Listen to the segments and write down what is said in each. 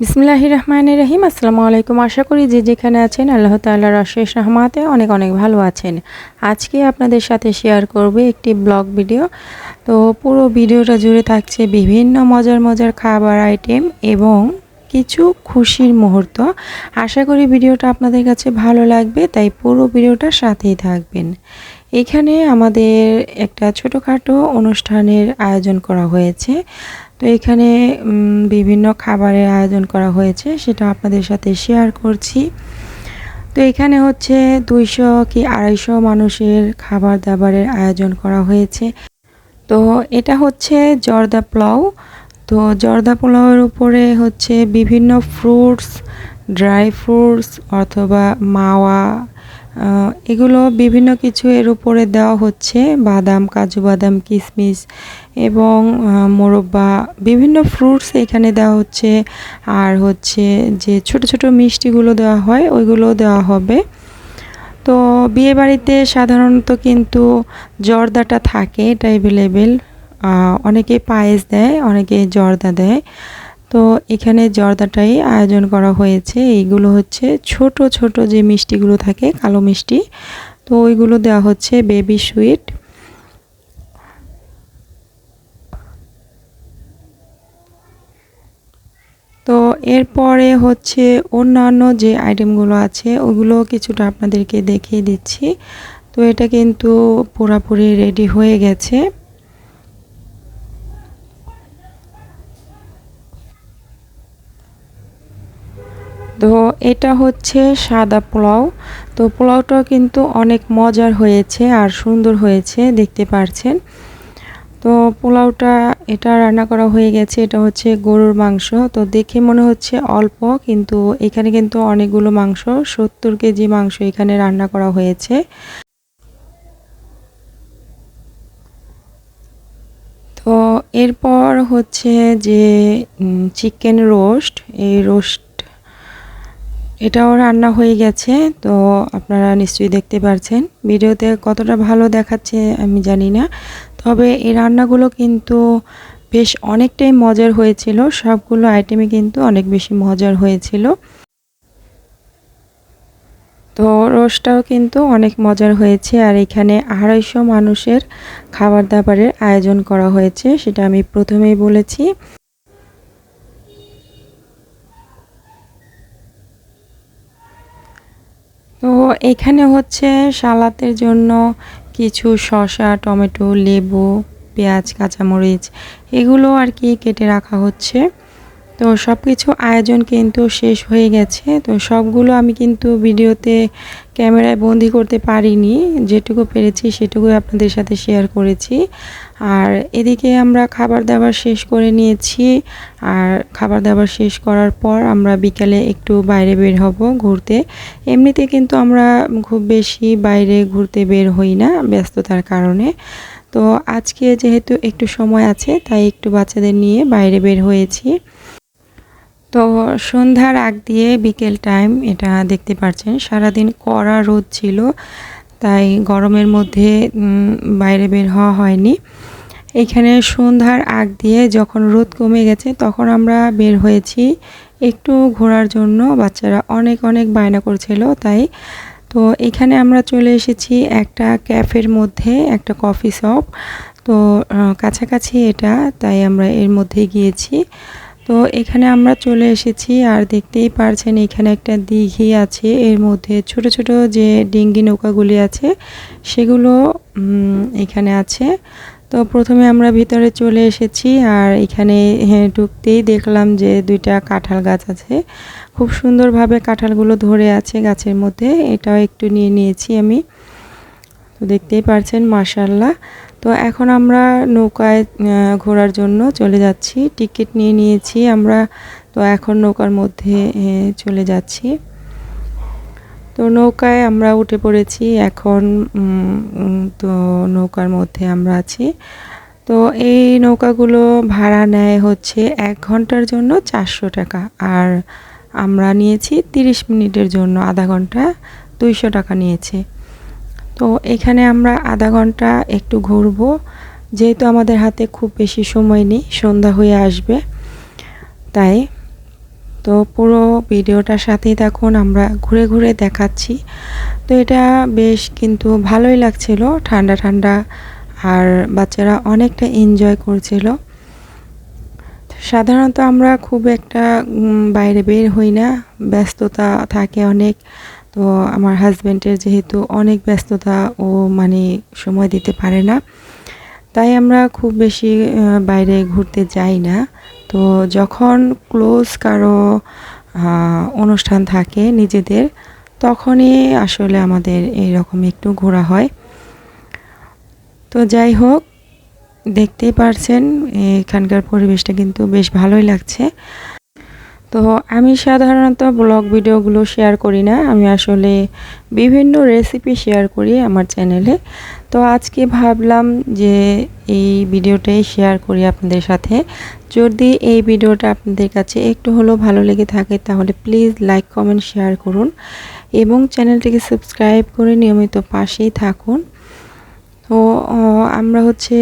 বিসমিল্লাহ রহমান রহিম আসসালামু আলাইকুম। আশা করি যে যেখানে আছেন আল্লাহ তাল্লাহর অশেষ রহমাতে অনেক অনেক ভালো আছেন। আজকে আপনাদের সাথে শেয়ার করব একটি ব্লগ ভিডিও। তো পুরো ভিডিওটা জুড়ে থাকছে বিভিন্ন মজার মজার খাবার আইটেম এবং কিছু খুশির মুহূর্ত। আশা করি ভিডিওটা আপনাদের কাছে ভালো লাগবে, তাই পুরো ভিডিওটা সাথেই থাকবেন। এখানে আমাদের একটা ছোটোখাটো অনুষ্ঠানের আয়োজন করা হয়েছে। তো এখানে বিভিন্ন খাবারের আয়োজন করা হয়েছে, সেটা আপনাদের সাথে শেয়ার করছি। তো এখানে হচ্ছে দুইশো কি আড়াইশো মানুষের খাবার দাবারের আয়োজন করা হয়েছে। তো এটা হচ্ছে জর্দা পোলাও। তো জর্দা পোলাওয়ের উপরে হচ্ছে বিভিন্ন ফ্রুটস ড্রাই ফ্রুটস অথবা মাওয়া এগুলো বিভিন্ন কিছু এর উপরে দেওয়া হচ্ছে। বাদাম, কাজু বাদাম কিশমিশ এবং মোরব্বা, বিভিন্ন ফ্রুটস এখানে দেওয়া হচ্ছে। আর হচ্ছে যে ছোট ছোট মিষ্টিগুলো দেওয়া হয়, ওইগুলো দেওয়া হবে। তো বিয়েবাড়িতে সাধারণত কিন্তু জর্দাটা থাকে, এটা অ্যাভেলেবেল অনেকে পায়েস দেয়, অনেকে জর্দা দেয়। তো এখানে জর্দাটাই আয়োজন করা হয়েছে। এইগুলো হচ্ছে ছোট ছোট যে মিষ্টিগুলো থাকে, কালো মিষ্টি, তো ওইগুলো দেওয়া হচ্ছে বেবি সুইট তো এরপরে হচ্ছে অন্যান্য যে আইটেমগুলো আছে, ওগুলো কিছুটা আপনাদেরকে দেখিয়ে দিচ্ছি। তো এটা কিন্তু পুরাপুরি রেডি হয়ে গেছে। তো এটা হচ্ছে সাদা পোলাও। তো পোলাওটাও কিন্তু অনেক মজার হয়েছে আর সুন্দর হয়েছে, দেখতে পারছেন। তো পোলাওটা এটা রান্না করা হয়ে গেছে, এটা হচ্ছে গরুর মাংস। তো দেখে মনে হচ্ছে অল্প, কিন্তু এখানে কিন্তু অনেকগুলো মাংস, সত্তর কেজি মাংস এখানে রান্না করা হয়েছে। তো এরপর হচ্ছে যে চিকেন রোস্ট এই রোস্ট এটাও রান্না হয়ে গেছে, তো আপনারা নিশ্চয়ই দেখতে পারছেন। ভিডিওতে কতটা ভালো দেখাচ্ছে আমি জানি না, তবে এই রান্নাগুলো কিন্তু বেশ অনেকটাই মজার হয়েছিল। সবগুলো আইটেমে কিন্তু অনেক বেশি মজার হয়েছিল। তো রোস্টটাও কিন্তু অনেক মজার হয়েছে, আর এখানে আড়াইশো মানুষের খাবার দাবারের আয়োজন করা হয়েছে, সেটা আমি প্রথমেই বলেছি। তো এখানে হচ্ছে সালাতের জন্য কিছু শসা, টমেটো, লেবু, পেঁয়াজ, কাঁচামরিচ এগুলো আর কি কেটে রাখা হচ্ছে। তো সব কিছু আয়োজন কিন্তু শেষ হয়ে গেছে। তো সবগুলো আমি কিন্তু ভিডিওতে ক্যামেরায় বন্দি করতে পারিনি। যেটুকু পেরেছি সেটুকুই আপনাদের সাথে শেয়ার করেছি। আর এদিকে আমরা খাবার দাবার শেষ করে নিয়েছি। আর খাবার দাবার শেষ করার পর আমরা বিকালে একটু বাইরে বের হব ঘুরতে। এমনিতে কিন্তু আমরা খুব বেশি বাইরে ঘুরতে বের হই না ব্যস্ততার কারণে। তো আজকে যেহেতু একটু সময় আছে, তাই একটু বাচ্চাদের নিয়ে বাইরে বের হয়েছি। তো সন্ধ্যার আগ দিয়ে বিকেল টাইম এটা দেখতে পাচ্ছেন সারাদিন কড়া রোদ ছিল, তাই গরমের মধ্যে বাইরে বের হওয়া হয়নি। এখানে সন্ধ্যার আগ দিয়ে যখন রোদ কমে গেছে, তখন আমরা বের হয়েছি একটু ঘোরার জন্য। বাচ্চারা অনেক অনেক বায়না করছিল, তাই তো এখানে আমরা চলে এসেছি একটা ক্যাফের মধ্যে, একটা কফি শপ। তো কাছাকাছি এটা, তাই আমরা এর মধ্যে গিয়েছি। তো এখানে আমরা চলে এসেছি আর দেখতেই পারছেন এখানে একটা দিঘি আছে। এর মধ্যে ছোট ছোট যে ডিঙ্গি নৌকাগুলি আছে, সেগুলো এখানে আছে। তো প্রথমে আমরা ভিতরে চলে এসেছি আর এখানে ঢুকতেই দেখলাম যে দুইটা কাঁঠাল গাছ আছে। খুব সুন্দরভাবে কাঁঠালগুলো ধরে আছে গাছের মধ্যে। এটাও একটু নিয়ে নিয়েছি আমি। তো দেখতেই পারছেন মাশাল্লাহ তো এখন আমরা নৌকায় ঘোরার জন্য চলে যাচ্ছি। টিকিট নিয়ে নিয়েছি আমরা, তো এখন নৌকার মধ্যে চলে যাচ্ছি। তো নৌকায় আমরা উঠে পড়েছি, এখন তো নৌকার মধ্যে আমরা আছি। তো এই নৌকাগুলো ভাড়া নেয় হচ্ছে এক ঘণ্টার জন্য চারশো টাকা, আর আমরা নিয়েছি তিরিশ মিনিটের জন্য, আধা ঘণ্টা দুইশো টাকা নিয়েছে। তো এখানে আমরা আধা ঘণ্টা একটু ঘুরবো। যেহেতু আমাদের হাতে খুব বেশি সময় নেই, সন্ধ্যা হয়ে আসবে। তাই তো পুরো ভিডিওটার সাথেই থাকুন, আমরা ঘুরে ঘুরে দেখাচ্ছি। তো এটা বেশ কিন্তু ভালোই লাগছিল, ঠান্ডা ঠান্ডা, আর বাচ্চারা অনেকটা এনজয় করছিল। সাধারণত আমরা খুব একটা বাইরে বের হই না, ব্যস্ততা থাকে অনেক। তো আমার হাজব্যান্ডের যেহেতু অনেক ব্যস্ততা, ও মানে সময় দিতে পারে না। তাই আমরা খুব বেশি বাইরে ঘুরতে যাই না। তো যখন ক্লোজ কারও অনুষ্ঠান থাকে নিজেদের, তখনই আসলে আমাদের এইরকম একটু ঘোরা হয়। তো যাই হোক, দেখতেই পারছেন, এখানকার পরিবেশটা কিন্তু বেশ ভালোই লাগছে। তো আমি সাধারণত ব্লগ ভিডিওগুলো শেয়ার করি না। আমি আসলে বিভিন্ন রেসিপি শেয়ার করি আমার চ্যানেলে তো আজকে ভাবলাম যে এই ভিডিওটাই শেয়ার করি আপনাদের সাথে। যদি এই ভিডিওটা আপনাদের কাছে একটু হলেও ভালো লেগে থাকে, তাহলে প্লিজ লাইক কমেন্ট শেয়ার করুন। এবং চ্যানেলটিকে সাবস্ক্রাইব করে নিয়মিত পাশেই থাকুন। তো আমরা হচ্ছে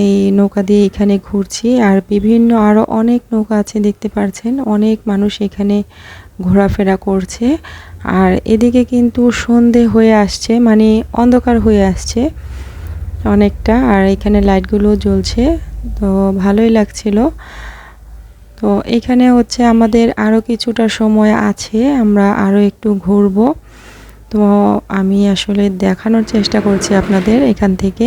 এই নৌকা দিয়ে এখানে ঘুরছি আর বিভিন্ন আরও অনেক নৌকা আছে দেখতে পাচ্ছেন অনেক মানুষ এখানে ঘোরাফেরা করছে আর এদিকে কিন্তু সন্ধে হয়ে আসছে মানে অন্ধকার হয়ে আসছে অনেকটা আর এখানে লাইটগুলো জ্বলছে, তো ভালোই লাগছিল। তো এখানে হচ্ছে আমাদের আরও কিছুটা সময় আছে, আমরা আরও একটু ঘুরবো। তো আমি আসলে দেখানোর চেষ্টা করছি আপনাদের এখান থেকে।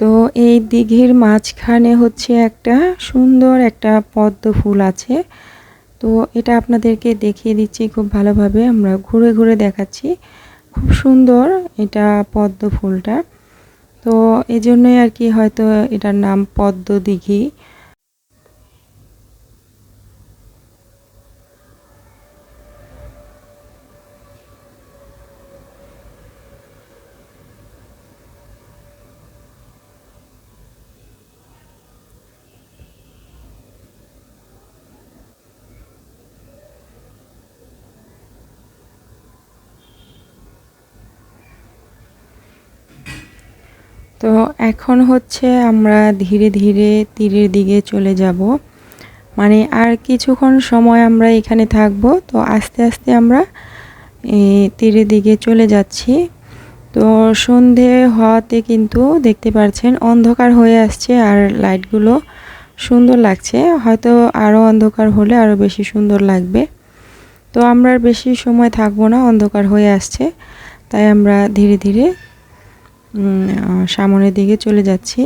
তো এই দিঘির মাঝখানে হচ্ছে একটা সুন্দর একটা পদ্ম ফুল আছে। তো এটা আপনাদেরকে দেখিয়ে দিচ্ছি, খুব ভালোভাবে আমরা ঘুরে ঘুরে দেখাচ্ছি। খুব সুন্দর এটা পদ্ম ফুলটা। তো এই জন্যই আর কি হয়তো এটার নাম পদ্ম দিঘি। তো এখন হচ্ছে আমরা ধীরে ধীরে তীরের দিকে চলে যাব। মানে আর কিছুক্ষণ সময় আমরা এখানে থাকব। তো আস্তে আস্তে আমরা তীরের দিকে চলে যাচ্ছি। তো সন্ধে হওয়াতে কিন্তু দেখতে পাচ্ছেন অন্ধকার হয়ে আসছে আর লাইটগুলো সুন্দর লাগছে। হয়তো আরও অন্ধকার হলে আরও বেশি সুন্দর লাগবে। তো আমরা বেশি সময় থাকব না, অন্ধকার হয়ে আসছে। তাই আমরা ধীরে ধীরে সামনের দিকে চলে যাচ্ছি।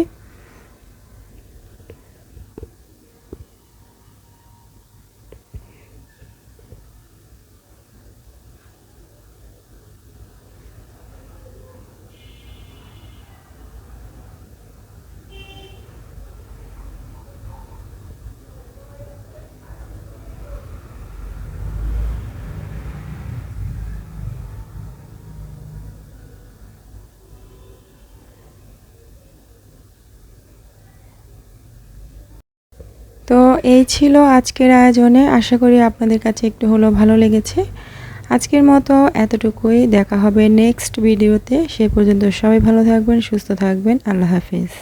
তো এই ছিল আজকের আয়োজনে। আশা করি আপনাদের কাছে একটু হলো ভালো লেগেছে। আজকের মতো এতটুকুই। দেখা হবে নেক্সট ভিডিওতে। সে পর্যন্ত সবাই ভালো থাকবেন, সুস্থ থাকবেন। আল্লাহ হাফিজ।